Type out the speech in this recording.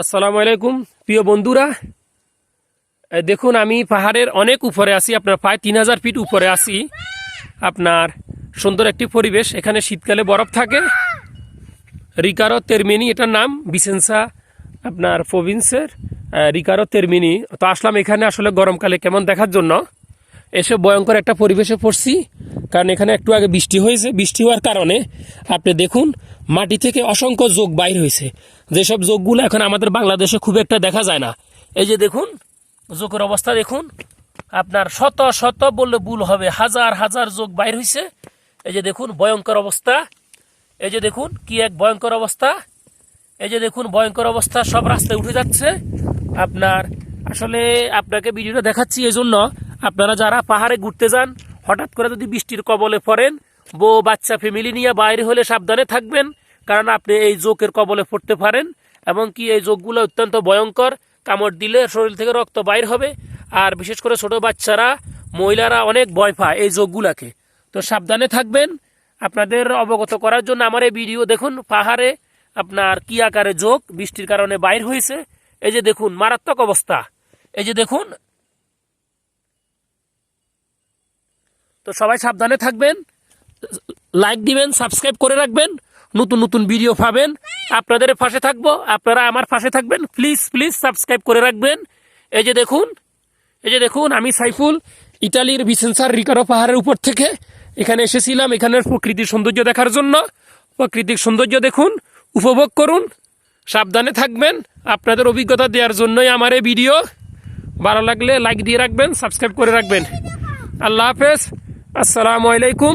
আসসালামু আলাইকুম, প্রিয় বন্ধুরা। দেখুন, আমি পাহাড়ের অনেক উপরে আছি, আপনার প্রায় তিন হাজার ফিট উপরে আছি। আপনার সুন্দর একটি পরিবেশ, এখানে শীতকালে বরফ থাকে। রিকারো তেরমিনি, এটার নাম বিসেন্সা আপনার প্রভিন্সের রিকারো তেরমিনি। তো আসলাম এখানে আসলে গরমকালে কেমন দেখার জন্য। এসে ভয়ঙ্কর একটা পরিবেশে পড়ছি, কারণ এখানে একটু আগে বৃষ্টি হয়েছে। বৃষ্টি হওয়ার কারণে, আপনি দেখুন মাটি থেকে অসংখ্য যোগ বাইর হয়েছে। যেসব যোগগুলো এখন আমাদের বাংলাদেশে খুব একটা দেখা যায় না। এই যে দেখুন, যোগের অবস্থা দেখুন। আপনার শত শত বললে ভুল হবে, হাজার হাজার যোগ বাইর হয়েছে। এই যে দেখুন, ভয়ঙ্কর অবস্থা। এই যে দেখুন, কি এক ভয়ঙ্কর অবস্থা। এই যে দেখুন, ভয়ঙ্কর অবস্থা, সব রাস্তায় উঠে যাচ্ছে। আপনার, আসলে আপনাকে ভিডিওটা দেখাচ্ছি এই জন্য আপনারা যারা পাহাড়ে ঘুরতে যান, হঠাৎ করে যদি বৃষ্টির কবলে পড়েন বউ বাচ্চা ফ্যামিলি নিয়ে বাইরে হলে সাবধানে থাকবেন, কারণ আপনি এই জোকের কবলে পড়তে পারেন, এবং কি এই যোগগুলো অত্যন্ত ভয়ঙ্কর, কামড় দিলে শরীর থেকে রক্ত বাইর হবে, আর বিশেষ করে ছোট বাচ্চারা, মহিলারা অনেক ভয় পায় এই যোগগুলাকে তো সাবধানে থাকবেন। আপনাদের অবগত করার জন্য আমার এই ভিডিও দেখুন, পাহাড়ে আপনার কি আকারে যোগ বৃষ্টির কারণে বাইর হয়েছে। এই যে দেখুন, মারাত্মক অবস্থা। এই যে দেখুন। তো সবাই সাবধানে থাকবেন। লাইক দিবেন সাবস্ক্রাইব করে রাখবেন, নতুন নতুন ভিডিও পাবেন। আপনাদের পাশে থাকব, আপনারা আমার পাশে থাকবেন। প্লিজ প্লিজ সাবস্ক্রাইব করে রাখবেন। এই যে দেখুন, এই যে দেখুন, আমি সাইফুল, ইটালির বিসেন্সার রিকারো পাহাড়ের উপর থেকে এখানে এসেছিলাম, এখানের প্রকৃতির সৌন্দর্য দেখার জন্য। প্রাকৃতিক সৌন্দর্য দেখুন, উপভোগ করুন, সাবধানে থাকবেন। আপনাদের অভিজ্ঞতা দেওয়ার জন্যই আমার এই ভিডিও ভালো লাগলে লাইক দিয়ে রাখবেন সাবস্ক্রাইব করে রাখবেন। আল্লাহ হাফেজ, আসসালামু আলাইকুম।